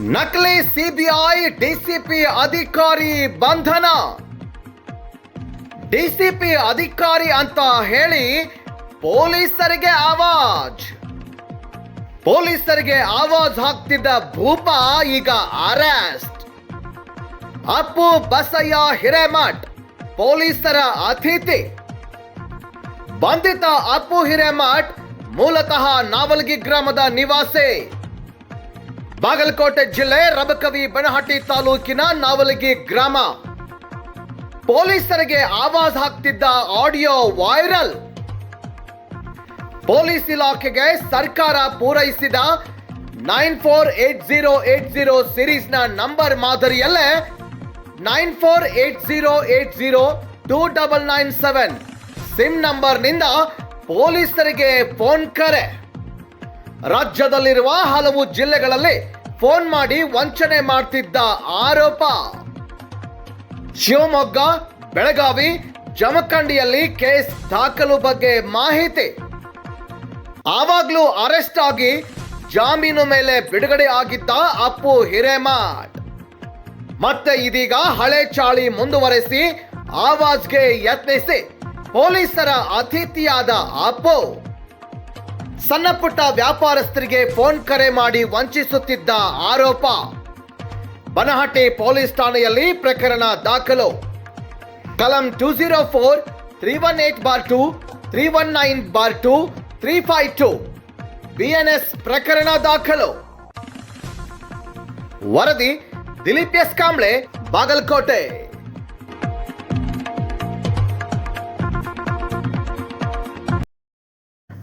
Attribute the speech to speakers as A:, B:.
A: ನಕಲಿ CBI, DCP ಅಧಿಕಾರಿ ಬಂಧನ. ಡಿಸಿಪಿ ಅಧಿಕಾರಿ ಅಂತ ಹೇಳಿ ಪೊಲೀಸರಿಗೆ ಆವಾಜ್. ಪೊಲೀಸರಿಗೆ ಆವಾಜ್ ಹಾಕ್ತಿದ್ದ ಭೂಪ ಈಗ ಅರೆಸ್ಟ್. ಅಪ್ಪು ಬಸಯ್ಯ ಹಿರೇಮಠ್, ಪೊಲೀಸರ ಅತಿಥಿ. ಬಂಧಿತ ಅಪ್ಪು ಹಿರೇಮಠ್ ಮೂಲತಃ ನಾವಲ್ಗಿ ಗ್ರಾಮದ ನಿವಾಸಿ. ಬಾಗಲಕೋಟೆ ಜಿಲ್ಲೆ ರಬಕವಿ ಬನಹಟ್ಟಿ ತಾಲೂಕಿನ ನಾವಲಗಿ ಗ್ರಾಮ. ಪೊಲೀಸರಿಗೆ ಆವಾಜ್ ಹಾಕ್ತಿದ್ದ ಆಡಿಯೋ ವೈರಲ್. ಪೊಲೀಸ್ ಇಲಾಖೆಗೆ ಸರ್ಕಾರ ಪೂರೈಸಿದ nine four eight zero eight zero ಸಿರೀಸ್ನ number ಮಾದರಿಯಲ್ಲೇ nine four eight zero eight zero two double nine seven sim ನಂಬರ್ನಿಂದ ಪೊಲೀಸರಿಗೆ ಫೋನ್ ಕರೆ. ರಾಜ್ಯದಲ್ಲಿರುವ ಹಲವು ಜಿಲ್ಲೆಗಳಲ್ಲಿ ಫೋನ್ ಮಾಡಿ ವಂಚನೆ ಮಾಡ್ತಿದ್ದ ಆರೋಪ. ಶಿವಮೊಗ್ಗ, ಬೆಳಗಾವಿ, ಜಮಖಂಡಿಯಲ್ಲಿ ಕೇಸ್ ದಾಖಲು ಬಗ್ಗೆ ಮಾಹಿತಿ. ಆವಾಗ್ಲೂ ಅರೆಸ್ಟ್ ಆಗಿ ಜಾಮೀನು ಮೇಲೆ ಬಿಡುಗಡೆ ಆಗಿದ್ದ ಅಪ್ಪು ಹಿರೇಮಾಡ್ ಮತ್ತೆ ಇದೀಗ ಹಳೆ ಚಾಳಿ ಮುಂದುವರೆಸಿ ಆವಾಜ್ಗೆ ಯತ್ನಿಸಿ ಪೊಲೀಸರ ಅತಿಥಿಯಾದ ಅಪ್ಪು. ಸಣ್ಣ ಪುಟ್ಟ ವ್ಯಾಪಾರಸ್ಥರಿಗೆ ಫೋನ್ ಕರೆ ಮಾಡಿ ವಂಚಿಸುತ್ತಿದ್ದ ಆರೋಪ. ಬನಹಟ್ಟಿ ಪೊಲೀಸ್ ಠಾಣೆಯಲ್ಲಿ ಪ್ರಕರಣ ದಾಖಲು. ಕಲಂ two zero four, three one eight bar two, three one nine bar two, three five two. BNS ಪ್ರಕರಣ ದಾಖಲು. ವರದಿ ದಿಲೀಪ್ ಎಸ್ ಕಾಂಬ್ಳೆ ಬಾಗಲಕೋಟೆ.